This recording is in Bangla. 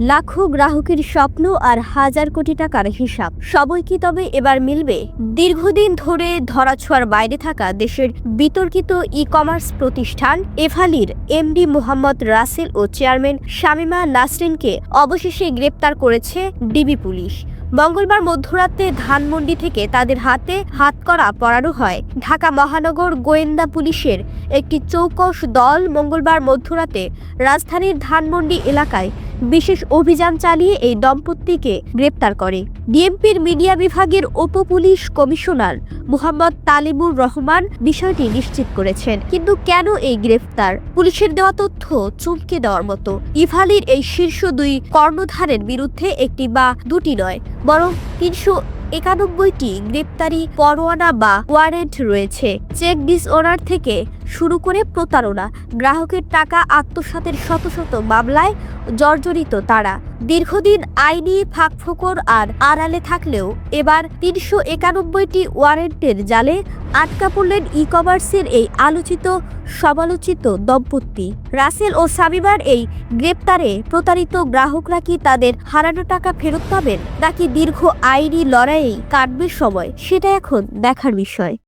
লাখো গ্রাহকের স্বপ্ন আর হাজার কোটি টাকার হিসাব। সবই কি তবে এবার মিলবে? দীর্ঘদিন ধরে ধরাছোঁয়ার বাইরে থাকা দেশের বিতর্কিত ই কমার্স প্রতিষ্ঠান এফালির এমডি মোহাম্মদ রাসেল ও চেয়ারম্যান শামিমা নাসরিনকে অবশেষে গ্রেপ্তার করেছে ডিবি পুলিশ। মঙ্গলবার মধ্যরাতে ধানমন্ডি থেকে তাদের হাতে হাতকড়া পরানো হয়। ঢাকা মহানগর গোয়েন্দা পুলিশের একটি চৌকস দল মঙ্গলবার মধ্যরাতে রাজধানীর ধানমন্ডি এলাকায় বিশেষ অভিযান চালিয়ে এই দম্পতিকে গ্রেপ্তার করে। ডিএমপির মিডিয়া বিভাগের উপ পুলিশ কমিশনার মোহাম্মদ তালিবুর রহমান বিষয়টি নিশ্চিত করেছেন। কিন্তু কেন এই গ্রেফতার পুলিশের দেওয়া তথ্য চমকে দেওয়ার মতো। ইভালির এই শীর্ষ দুই কর্ণধারের বিরুদ্ধে একটি বা দুটি নয়, বরং তিনশো একানব্বইটি গ্রেপ্তারি পরোয়ানা বা ওয়ারেন্ট রয়েছে। চেক ডিসঅনার থেকে শুরু করে প্রতারণা। গ্রাহকের টাকা আত্মসাতের শত শত মামলায় জর্জরিত তারা। দীর্ঘদিন আইনি ফাঁকফোকর আর আড়ালে থাকলেও এবার তিনশো একানব্বইটি ওয়ারেন্টের জালে আটকা পড়লেন ই কমার্সের এই আলোচিত, সমালোচিত দম্পতি। রাসেল ও সামিমার এই গ্রেপ্তারে প্রতারিত গ্রাহকরা কি তাদের হারানো টাকা ফেরত পাবেন, নাকি দীর্ঘ আইনি লড়াইয়ে কাটবে সময়, সেটা এখন দেখার বিষয়।